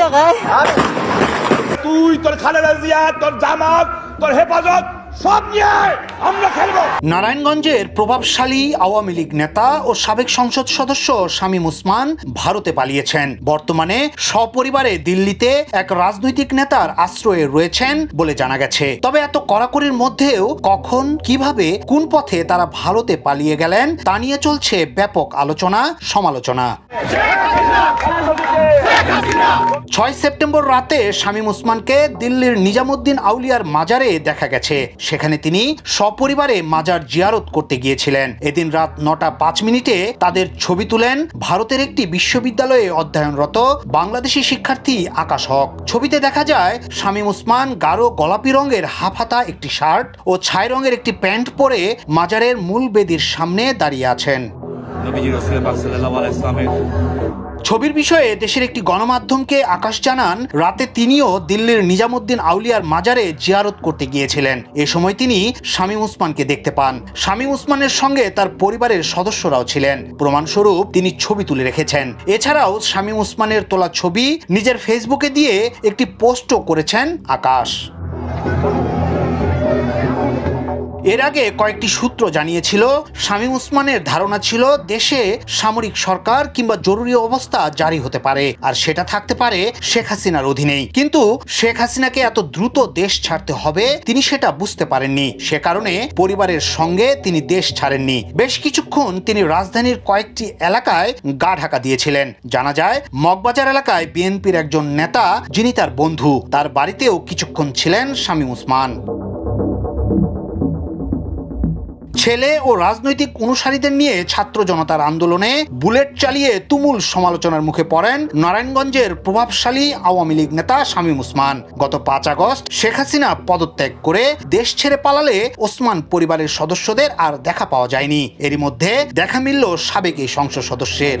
জায়গায়। তুই তোর খালেদা জিয়া তোর জামাত তোর হেফাজত সব নিয়ে আমরা খেলব। নারায়ণগঞ্জের প্রভাবশালী আওয়ামী লীগ নেতা ও সাবেক সংসদ সদস্য শামীম উসমান ভারতে পালিয়েছেন। বর্তমানে সপরিবারে দিল্লিতে এক রাজনৈতিক নেতার আশ্রয়ে রয়েছেন বলে জানা গেছে। তবে এত কড়াকড়ির মধ্যেও কখন কীভাবে কোন পথে তারা ভারতে পালিয়ে গেলেন তা নিয়ে চলছে ব্যাপক আলোচনা সমালোচনা। ছয় সেপ্টেম্বর রাতে শামীম উসমানকে দিল্লির নিজামুদ্দিন আউলিয়ার মাজারে দেখা গেছে। সেখানে তিনি সপরিবারে মাজার জিয়ারত করতে গিয়েছিলেন। এদিন রাত নটা পাঁচ মিনিটে তাদের ছবি তুলেন ভারতের একটি বিশ্ববিদ্যালয়ে অধ্যয়নরত বাংলাদেশি শিক্ষার্থী আকাশ হক। ছবিতে দেখা যায়, শামীম উসমান গাঢ় গোলাপি রঙের হাফহাতা একটি শার্ট ও ছাই রঙের একটি প্যান্ট পরে মাজারের মূল বেদির সামনে দাঁড়িয়ে আছেন। ছবির বিষয়ে দেশের একটি গণমাধ্যমকে আকাশ জানান, রাতে তিনিও দিল্লির নিজামুদ্দিন আউলিয়ার মাজারে জিয়ারত করতে গিয়েছিলেন। এ সময় তিনি শামীম উসমানকে দেখতে পান। শামীম উসমানের সঙ্গে তার পরিবারের সদস্যরাও ছিলেন। প্রমাণস্বরূপ তিনি ছবি তুলে রেখেছেন। এছাড়াও শামীম উসমানের তোলা ছবি নিজের ফেসবুকে দিয়ে একটি পোস্টও করেছেন আকাশ। এর আগে কয়েকটি সূত্র জানিয়েছিল, শামীম উসমানের ধারণা ছিল দেশে সামরিক সরকার কিংবা জরুরি অবস্থা জারি হতে পারে, আর সেটা থাকতে পারে শেখ হাসিনার অধীনেই। কিন্তু শেখ হাসিনাকে এত দ্রুত দেশ ছাড়তে হবে, তিনি সেটা বুঝতে পারেননি। সে কারণে পরিবারের সঙ্গে তিনি দেশ ছাড়েননি। বেশ কিছুক্ষণ তিনি রাজধানীর কয়েকটি এলাকায় গা ঢাকা দিয়েছিলেন। জানা যায়, মগবাজার এলাকায় বিএনপির একজন নেতা, যিনি তার বন্ধু। তার বাড়িতেও কিছুক্ষণ ছিলেন শামীম উসমান। ছেলে ও রাজনৈতিক অনুসারীদের নিয়ে ছাত্র জনতার আন্দোলনে বুলেট চালিয়ে তুমুল সমালোচনার মুখে পড়েন নারায়ণগঞ্জের প্রভাবশালী আওয়ামী লীগ নেতা শামীম উসমান। গত পাঁচ আগস্ট শেখ হাসিনা পদত্যাগ করে দেশ ছেড়ে পালালে ওসমান পরিবারের সদস্যদের আর দেখা পাওয়া যায়নি। এরই মধ্যে দেখা মিলল সাবেক এই সংসদ সদস্যের।